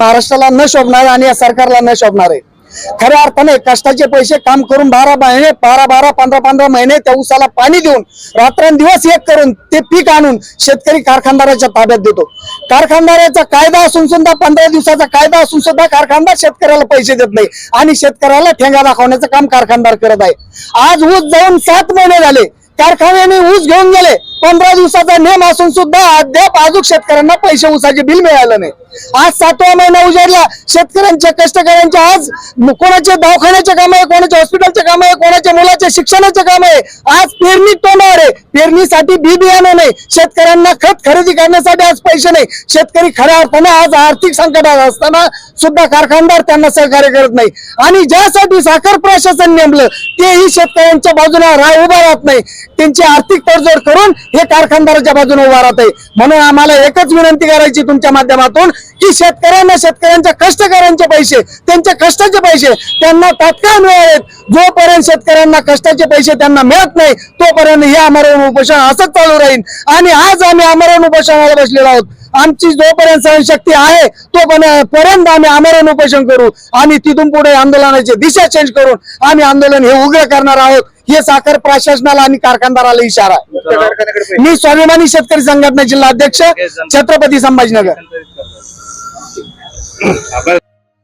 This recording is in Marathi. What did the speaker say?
महाराष्ट्राला न शोभणार आणि या सरकारला न शोभणार. आहे खऱ्या अर्थाने कष्टाचे पैसे काम करून बारा महिने बारा बारा पंधरा पंधरा महिने त्या ऊसाला पाणी देऊन रात्रंदिवस एक करून ते पीक आणून शेतकरी कारखानदाराच्या ताब्यात देतो. कारखानदाराचा कायदा असून सुद्धा पंधरा दिवसाचा कायदा असून सुद्धा कारखानदार शेतकऱ्याला पैसे देत नाही आणि शेतकऱ्याला ठेंगा दाखवण्याचं काम कारखानदार करत आहे. आज ऊस जाऊन सात महिने झाले कारखान्याने ऊस घेऊन गेले पंधरा दिवसाचा नेम असून सुद्धा अद्याप अजून शेतकऱ्यांना पैसे उसाचे बिल मिळालं नाही. आज सातवा महिना उजाडला. शेतकऱ्यांच्या कष्टकऱ्यांच्या आज कोणाचे दवाखान्याचे काम आहे कोणाचे हॉस्पिटलचे काम आहे कोणाच्या मुलाचे शिक्षणाचे काम आहे? आज पेरणी तोंडावर आहे. पेरणीसाठी बी बियाणं नाही. शेतकऱ्यांना खत खरेदी करण्यासाठी आज पैसे नाही. शेतकरी खऱ्या अर्थानं आज आर्थिक संकटात असताना सुद्धा कारखानदार त्यांना सहकार्य करत नाही. आणि ज्यासाठी साखर प्रशासन नेमलं तेही शेतकऱ्यांच्या बाजूला राह उभा राहत नाही. त्यांची आर्थिक तडजोड करून हे कारखानदाराच्या बाजूने उभा राहत आहे म्हणून आम्हाला एकच विनंती करायची तुमच्या माध्यमातून की शेतकऱ्यांना शेतकऱ्यांच्या कष्टकऱ्यांचे पैसे त्यांच्या कष्टाचे पैसे त्यांना तात्काळ मिळावेत. जोपर्यंत शेतकऱ्यांना कष्टाचे पैसे त्यांना मिळत नाही तोपर्यंत हे आमरण उपोषण असंच चालू राहील. आणि आज आम्ही आमरण उपोषणाला बसलेलो आहोत. आमची जोपर्यंत सहनशक्ती आहे तोपर्यंत पर्यंत आम्ही आमरण उपोषण करू. आणि तिथून पुढे आंदोलनाची दिशा चेंज करून आम्ही आंदोलन हे उग्र करणार आहोत. हे साखर प्रशासनाला आणि कारखानदाराला इशारा आहे. मी स्वाभिमानी शेतकरी संघटना जिल्हा अध्यक्ष छत्रपती संभाजीनगर